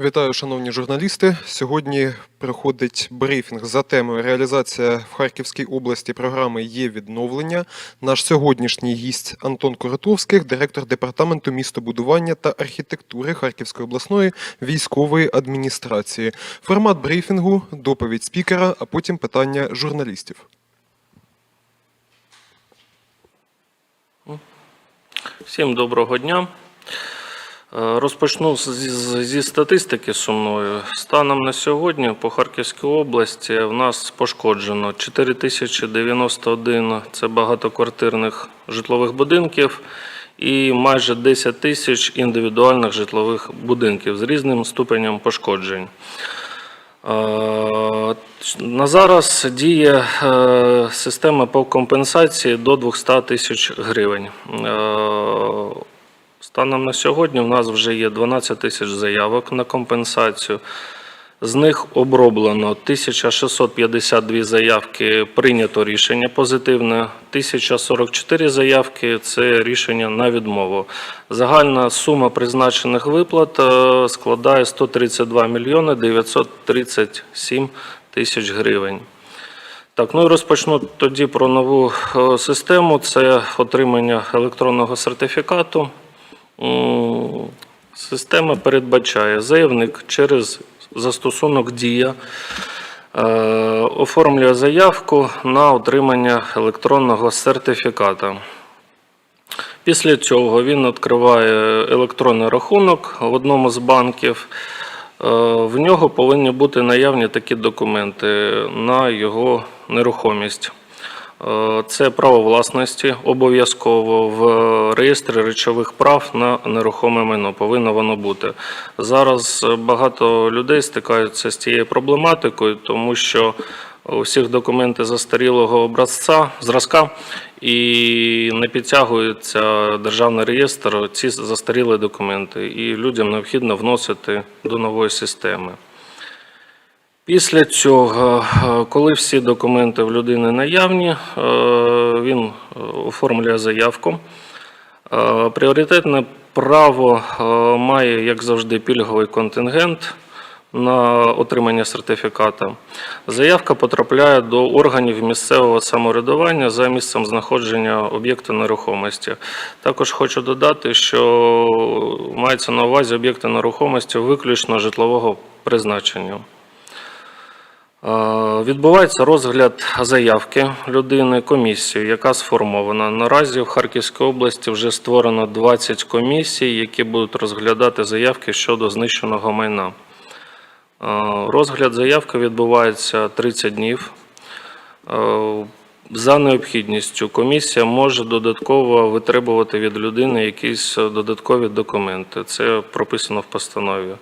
Вітаю, шановні журналісти. Сьогодні проходить брифінг за темою реалізація в Харківській області програми є відновлення. Наш сьогоднішній гість Антон Коротовських, директор департаменту містобудування та архітектури Харківської обласної військової адміністрації. Формат брифінгу, доповідь спікера, а потім питання журналістів. Всім доброго дня. Е, Розпочну зі статистики сумної. Станом на сьогодні по Харківській області в нас пошкоджено 4091 – це багатоквартирних житлових будинків і майже 10 тисяч індивідуальних житлових будинків з різним ступенем пошкоджень. Е, На зараз діє е, система по компенсації до 200 тисяч гривень. Станом на сьогодні в нас вже є 12 тисяч заявок на компенсацію. З них оброблено 1652 заявки, прийнято рішення позитивне, 1044 заявки це рішення на відмову. Загальна сума призначених виплат е, складає 132 мільйони 937 тисяч гривень. Так, ну і розпочну тоді про нову е, систему. Це отримання електронного сертифікату. Система передбачає заявник через застосунок Дія е, оформлює заявку на отримання електронного сертифіката. Після цього він відкриває електронний рахунок в одному з банків. Е, В нього повинні бути наявні такі документи на його нерухомість. Е, Це право власності обов'язково в реєстрі речових прав на нерухоме майно. Повинно воно бути. Зараз багато людей стикаються з цією проблематикою, тому що у документи застарілого образця, зразка, і не підтягується державний реєстр ці застарілі документи, і людям необхідно вносити до нової системи. Після цього, е, коли всі документи в людини наявні, е, він е, оформлює заявку. Пріоритетне право має, як завжди, пільговий контингент на отримання сертифіката. Заявка потрапляє до органів місцевого самоврядування за місцем знаходження об'єкту нерухомості. Також хочу додати, що мається на увазі об'єкти нерухомості виключно житлового призначення. Е, Відбувається розгляд заявки людини комісією, яка сформована. Наразі в Харківській області вже створено 20 комісій, які будуть розглядати заявки щодо знищеного майна. Е, Розгляд заявки відбувається 30 днів. Е, За необхідністю комісія може додатково витребувати від людини якісь додаткові документи. Це прописано в постанові.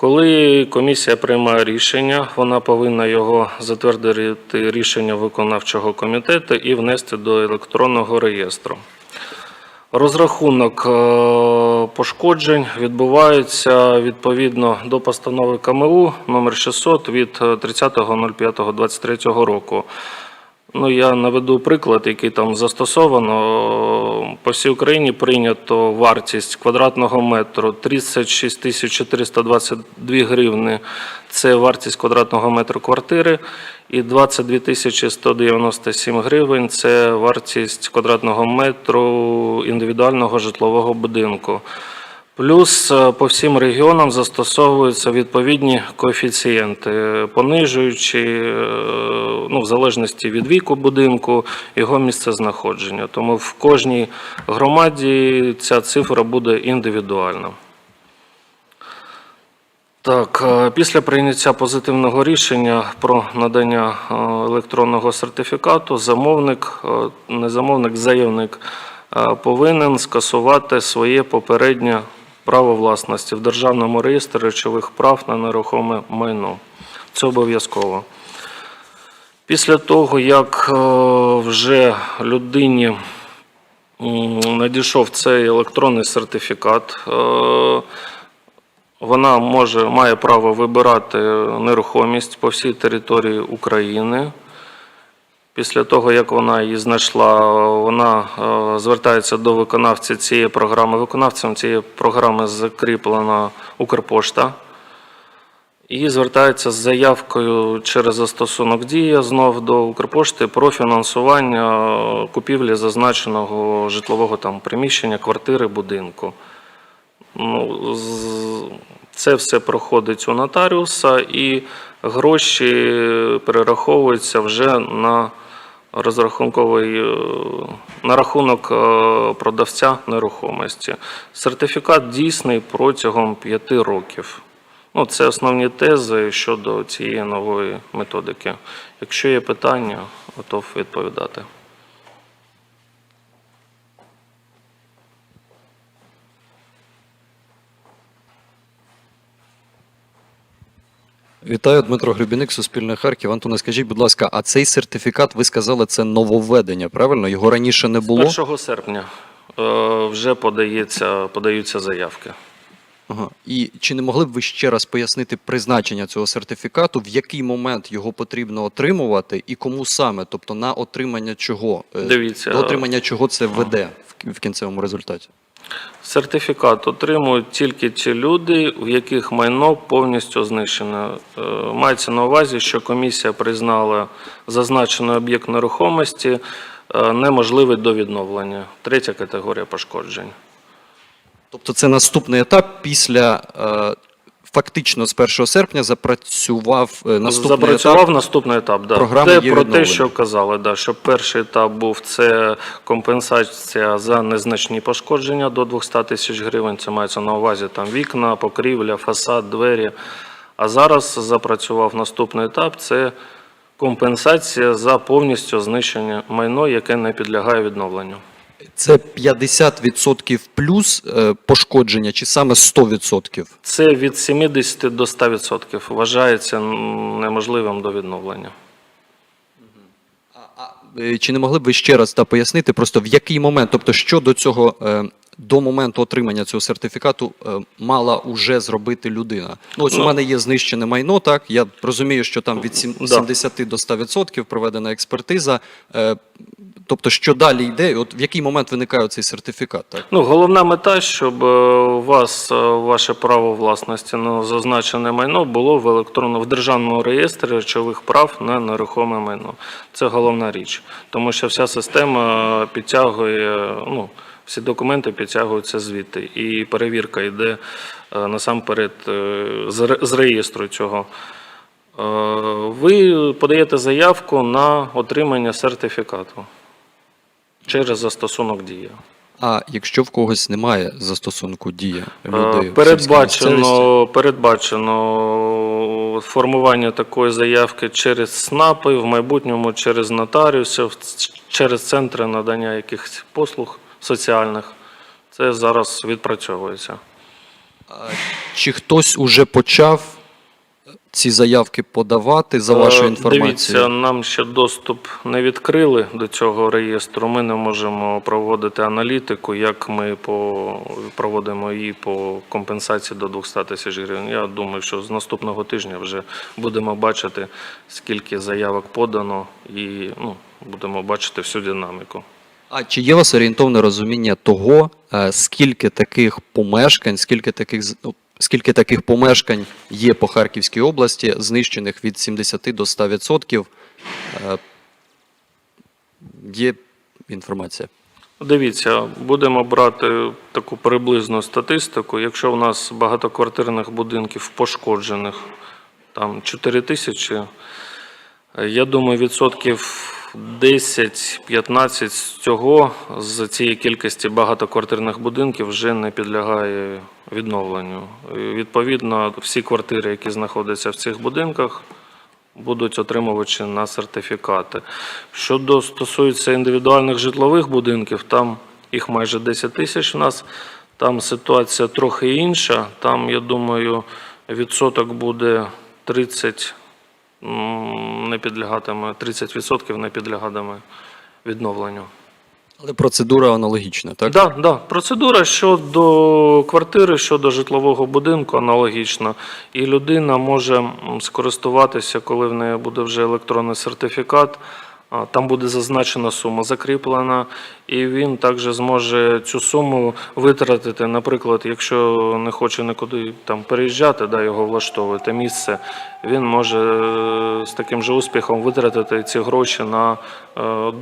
Коли комісія приймає рішення, вона повинна його затвердити рішення виконавчого комітету і внести до електронного реєстру. Розрахунок е, пошкоджень відбувається відповідно до постанови КМУ номер 600 від е, 30.05.23 року. Ну, я наведу приклад, який там застосовано. По всій Україні прийнято вартість квадратного метру 36 422 гривни. Це вартість квадратного метру квартири. І 22 197 гривень – це вартість квадратного метру індивідуального житлового будинку. Плюс е, по всім регіонам застосовуються відповідні коефіцієнти, понижуючи, е, ну, в залежності від віку будинку, його місцезнаходження. Тому в кожній громаді ця цифра буде індивідуальна. Так, е, після прийняття позитивного рішення про надання е, електронного сертифікату, замовник, е, не замовник, заявник е, повинен скасувати своє попереднє право власності в Державному реєстрі речових прав на нерухоме майно. Це обов'язково. Після того, як е, вже людині надійшов цей електронний сертифікат, е, вона може, має право вибирати нерухомість по всій території України. Після того, як вона її знайшла, вона е, звертається до виконавця цієї програми. Виконавцем цієї програми закріплена Укрпошта. і звертається з заявкою через застосунок Дія знов до Укрпошти про фінансування е, купівлі зазначеного житлового там приміщення, квартири, будинку. Ну, це все проходить у нотаріуса, і гроші перераховуються вже на розрахунковий е, на рахунок е, продавця нерухомості. Сертифікат дійсний протягом п'яти років. Ну, це основні тези щодо цієї нової методики. Якщо є питання, готов відповідати. Вітаю, Дмитро Гребіник, Суспільне Харків. Антоне, скажіть, будь ласка, а цей сертифікат, ви сказали, це нововведення, правильно? Його раніше не було? 1 серпня е, вже подається, подаються заявки. Ага. І чи не могли б ви ще раз пояснити призначення цього сертифікату, в який момент його потрібно отримувати і кому саме? Тобто на отримання чого? Е, Дивіться. До отримання чого це веде в- в кінцевому результаті? Сертифікат отримують тільки ті люди, в яких майно повністю знищене. Е, Мається на увазі, що комісія признала зазначений об'єкт нерухомості е, неможливий до відновлення. Третя категорія пошкоджень. Тобто це наступний етап після е, фактично з 1 серпня запрацював е, наступний Запрацював етап. наступний етап. Да. програми є про те, що казали, да, що перший етап був це компенсація за незначні пошкодження до 200 тисяч гривень. Це мається на увазі там вікна, покрівля, фасад, двері. А зараз запрацював наступний етап це компенсація за повністю знищення майно, яке не підлягає відновленню. Це 50% плюс е, пошкодження, чи саме 100%? Це від 70 до 100% вважається неможливим до відновлення. Е, Чи не могли б ви ще раз та пояснити, просто в який момент, тобто що до цього е, до моменту отримання цього сертифікату мала уже зробити людина? Ну, ось у Ну. мене є знищене майно, так я розумію, що там від сім- Да. до 100% проведена експертиза. Тобто, що далі йде, от в який момент виникає цей сертифікат? Так? Ну, головна мета, щоб е, у вас е, ваше право власності на зазначене майно було в електронному в державному реєстрі речових прав на нерухоме майно. Це головна річ, тому що вся система підтягує, ну, всі документи підтягуються звідти, і перевірка йде е, насамперед з реєстру цього. Ви подаєте заявку на отримання сертифікату через застосунок дія. А якщо в когось немає застосунку дія Е, місцевості? Передбачено, передбачено формування такої заявки через СНАПи, в майбутньому через нотаріусів, через центри надання якихось послуг соціальних. Це зараз відпрацьовується. Чи хтось уже почав ці заявки подавати за вашою Е, інформацією? Дивіться, нам ще доступ не відкрили до цього реєстру. Ми не можемо проводити аналітику, як ми по, проводимо її по компенсації до 200 тисяч гривень. Я думаю, що з наступного тижня вже будемо бачити, скільки заявок подано, і ну, будемо бачити всю динаміку. А чи є у вас орієнтовне розуміння того, е, скільки таких помешкань, скільки таких ну, скільки таких помешкань є по Харківській області, знищених від 70 до 100%? Е, Є інформація. Дивіться, будемо брати таку приблизну статистику. Якщо у нас багатоквартирних будинків пошкоджених там 4 тисячі, я думаю, відсотків 10-15 з цього, з цієї кількості багатоквартирних будинків вже не підлягає відновленню. Відповідно, всі квартири, які знаходяться в цих будинках, будуть отримувачі на сертифікати. Щодо стосується індивідуальних житлових будинків, там їх майже 10 тисяч у нас. Там ситуація трохи інша. Там, я думаю, відсоток буде 30 м, не підлягатиме, 30% не підлягатиме відновленню. Але процедура аналогічна, так? Так, да, да. процедура щодо квартири, щодо житлового будинку аналогічна. І людина може скористуватися, коли в неї буде вже електронний сертифікат, Там буде зазначена сума закріплена, і він також зможе цю суму витратити. Наприклад, якщо не хоче нікуди там переїжджати, да, його влаштовувати місце, він може е, з таким же успіхом витратити ці гроші на е,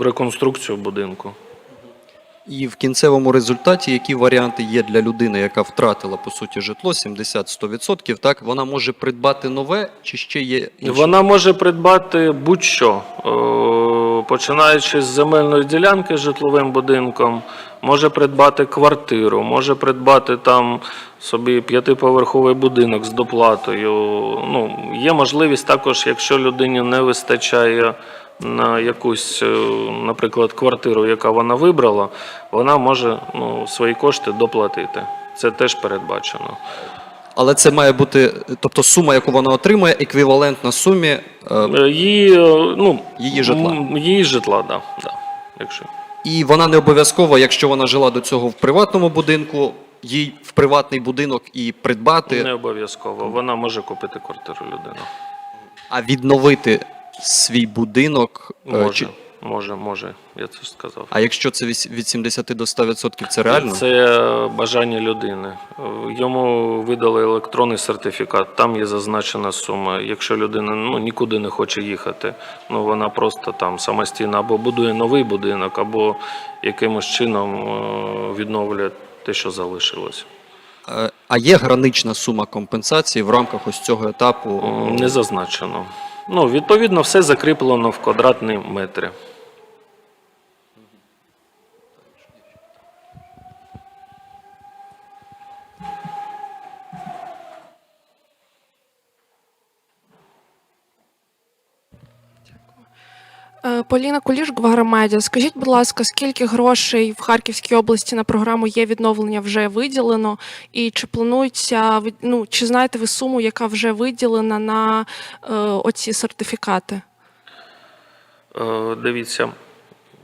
реконструкцію будинку. І в кінцевому результаті, які варіанти є для людини, яка втратила по суті житло 70-100%, так вона може придбати нове, чи ще є інші? Вона може придбати будь-що, Е, починаючи з земельної ділянки з житловим будинком, може придбати квартиру, може придбати там собі п'ятиповерховий будинок з доплатою. Ну, є можливість також, якщо людині не вистачає на якусь, е, наприклад, квартиру, яка вона вибрала, вона може ну, свої кошти доплатити. Це теж передбачено. Але це має бути, тобто сума, яку вона отримує, еквівалентна сумі. е, Е, Її, ну, Її житла. Її житла, да, да, якщо. І вона не обов'язково, якщо вона жила до цього в приватному будинку, їй в приватний будинок і придбати, Не обов'язково. Вона може купити квартиру людина. а відновити свій будинок. е, Може, чи- може, може. Я це ж сказав. А якщо це від 70 до 100%, це реально? Це бажання людини. Йому видали електронний сертифікат, там є зазначена сума. Якщо людина ну, нікуди не хоче їхати, ну вона просто там самостійно або будує новий будинок, або якимось чином е, відновлює те, що залишилось. Е, А є гранична сума компенсації в рамках ось цього етапу? Не зазначено. Ну, відповідно, все закріплено в квадратні метри. Поліна Куліш, Гвагромедіа. Скажіть, будь ласка, скільки грошей в Харківській області на програму є відновлення вже виділено? І чи планується ну, чи знаєте ви суму, яка вже виділена на е, оці сертифікати? Е, Дивіться,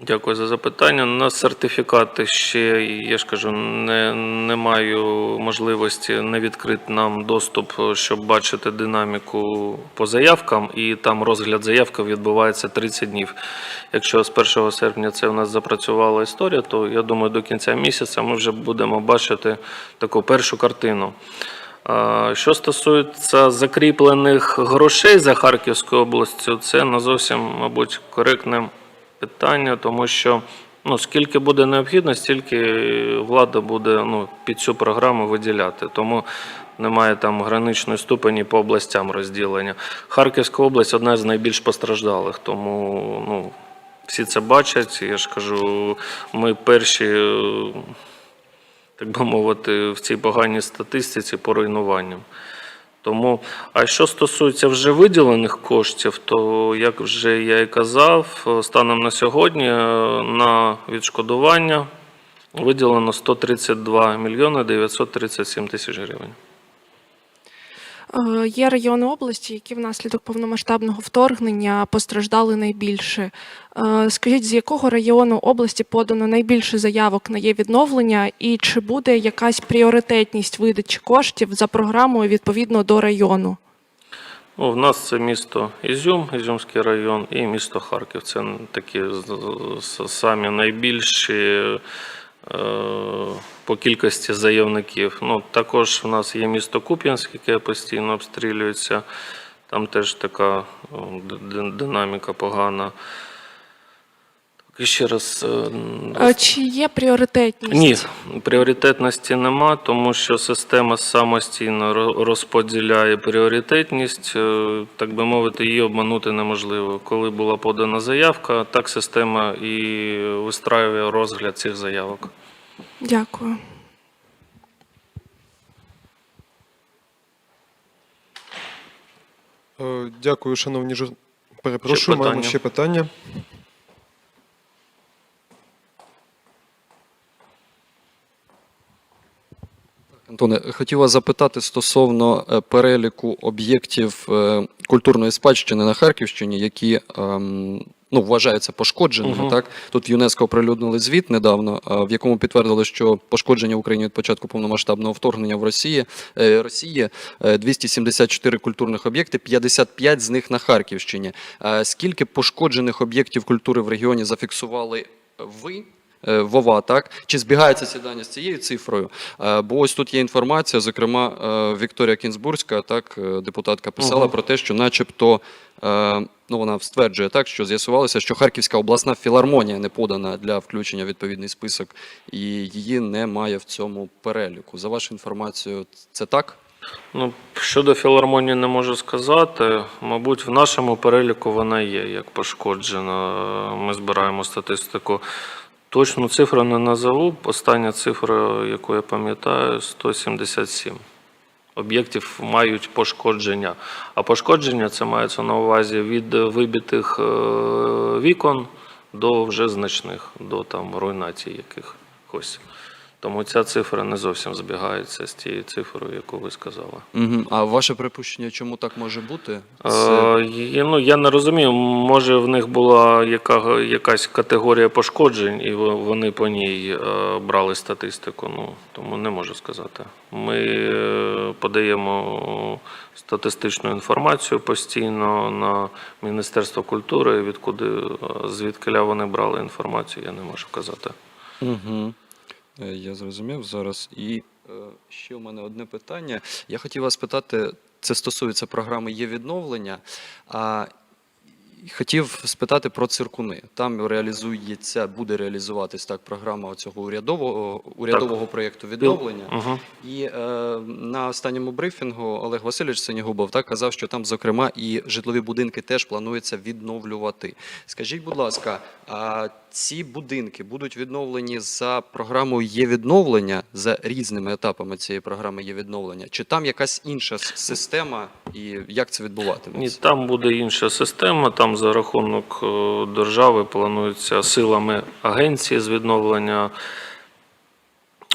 дякую за запитання. На сертифікати ще, я ж кажу, не, не маю можливості не відкрити нам доступ, щоб бачити динаміку по заявкам, і там розгляд заявки відбувається 30 днів. Якщо з 1 серпня це у нас запрацювала історія, то я думаю, до кінця місяця ми вже будемо бачити таку першу картину. Що стосується закріплених грошей за Харківською областю, це не зовсім, мабуть, коректне питання, тому що ну, скільки буде необхідно, стільки влада буде ну, під цю програму виділяти. Тому немає там граничної ступені по областям розділення. Харківська область одна з найбільш постраждалих, тому ну, всі це бачать. Я ж кажу, ми перші. так би мовити, в цій поганій статистиці по руйнуванням. Тому, а що стосується вже виділених коштів, то як вже я і казав, станом на сьогодні е, на відшкодування виділено 132 мільйони 937 тисяч гривень. Е, Є райони області, які внаслідок повномасштабного вторгнення постраждали найбільше. Е, Скажіть, з якого району області подано найбільше заявок на є відновлення, і чи буде якась пріоритетність видачі коштів за програмою відповідно до району? Ну, в нас це місто Ізюм, Ізюмський район, і місто Харків. Це такі самі найбільші по кількості заявників. Ну, також в нас є місто Куп'янськ, яке постійно обстрілюється. Там теж така д- динаміка погана. Ще раз. е, Е, Чи є пріоритетність? ні, пріоритетності нема, тому що система самостійно розподіляє пріоритетність. Е, Так би мовити, її обманути неможливо. Коли була подана заявка, так система і вистраює розгляд цих заявок. Дякую. Е, Дякую, шановні. Перепрошую, Ще маємо ще питання. Антоне, хотів вас запитати стосовно е, переліку об'єктів е, культурної спадщини на Харківщині, які ем, ну, вважаються пошкодженими. Мгм. Так тут ЮНЕСКО оприлюднили звіт недавно, в якому підтвердили, що пошкодження в Україні від початку повномасштабного вторгнення в Росії е, Росії е, 274 культурних об'єкти, 55 з них на Харківщині. Е, Скільки пошкоджених об'єктів культури в регіоні зафіксували ви? Е, Вова, так чи збігається ці дані з цією цифрою? Е, Бо ось тут є інформація. Зокрема, е, Вікторія Кінзбурська, так депутатка, писала Мгм. про те, що, начебто, ну вона стверджує так, що з'ясувалося, що Харківська обласна філармонія не подана для включення в відповідний список, і її немає в цьому переліку. За вашу інформацію, це так? Ну, щодо філармонії не можу сказати. Мабуть, в нашому переліку вона є як пошкоджена. Ми збираємо статистику. Точну цифру не назову. Остання цифра, яку я пам'ятаю, 177 об'єктів мають пошкодження. А пошкодження це мається на увазі від вибитих е, вікон до вже значних, до там руйнацій якихось. Тому ця цифра не зовсім збігається з тією цифрою, яку ви сказали. Угу. А ваше припущення, чому так може бути? Е, ну, я не розумію, може в них була яка, якась категорія пошкоджень, і вони по ній е, брали статистику. Ну, тому не можу сказати. Ми е, подаємо статистичну інформацію постійно на Міністерство культури, відкуди е, звідкиля вони брали інформацію, я не можу казати. Угу. Я зрозумів зараз. І е, ще у мене одне питання. Я хотів вас питати, це стосується програми є відновлення. Хотів спитати про циркуни. Там реалізується, буде реалізуватись так програма цього урядового урядового проєкту відновлення. Угу. І е, на останньому брифінгу Олег Васильович Синігубов так казав, що там, зокрема, і житлові будинки теж планується відновлювати. Скажіть, будь ласка, а ці будинки будуть відновлені за програмою є відновлення за різними етапами цієї програми є відновлення? Чи там якась інша система, і як це Ні, там буде інша система. Там за рахунок е, держави планується силами агенції з відновлення.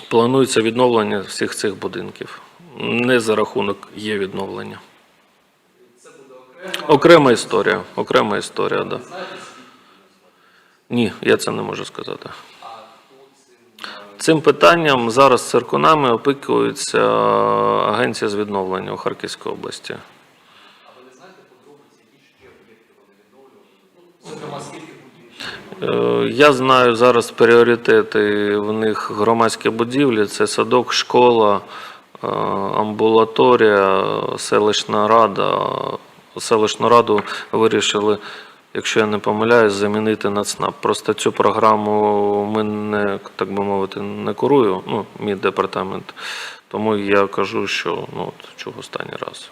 Планується відновлення всіх цих будинків. Не за рахунок є відновлення. Окрема історія. Окрема історія, так. Да. Ні, я це не можу сказати. Цим питанням зараз циркунами опікується агенція з відновлення у Харківській області. Я знаю зараз пріоритети в них громадські будівлі: це садок, школа, е, амбулаторія, селищна рада. Селищну раду вирішили, якщо я не помиляюсь, замінити на ЦНАП. Просто цю програму ми не так би мовити не курую, ну, мій департамент. Тому я кажу, що ну от чого останній раз.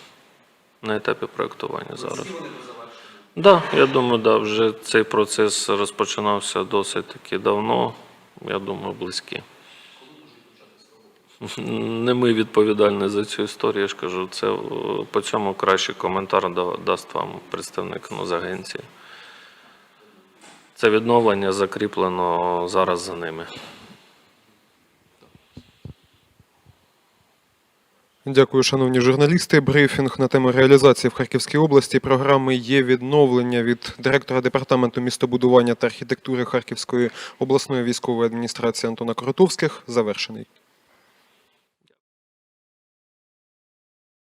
На етапі проєктування зараз. Так, я думаю, да, вже цей процес розпочинався досить таки давно. Я думаю, близькі. Не ми відповідальні за цю історію, я ж кажу, це е, по цьому кращий коментар дасть вам представник з агенції. Це відновлення закріплено зараз за ними. Дякую, шановні журналісти. Брифінг на тему реалізації в Харківській області програми є відновлення від директора департаменту містобудування та архітектури Харківської обласної військової адміністрації Антона Коротовських. Завершений.